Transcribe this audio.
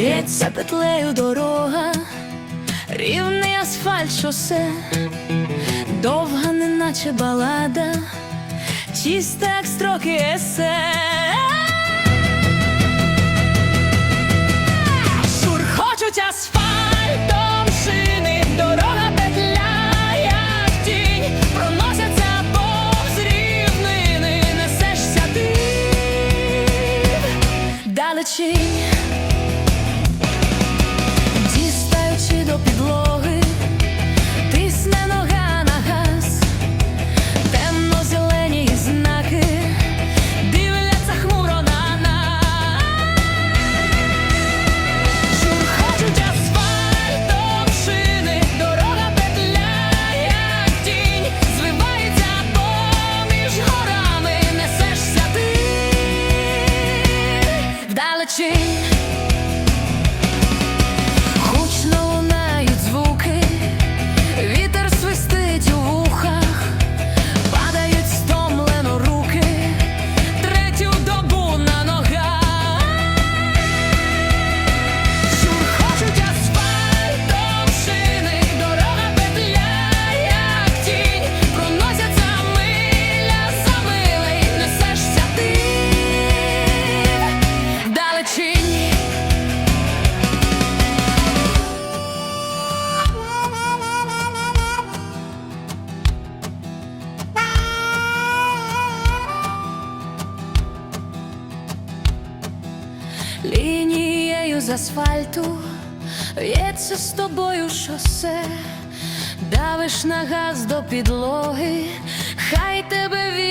В'ється петлею дорога, рівний асфальт шосе, довга, неначе балада, чиста, як строки есе. Шурхочуть асфальтом шини, дорога петля, як тінь, проносяться рівнини, несешся ти. Далечінь, searching Лінією з асфальту в'ється з тобою шосе, давиш на газ до підлоги, хай тебе несе.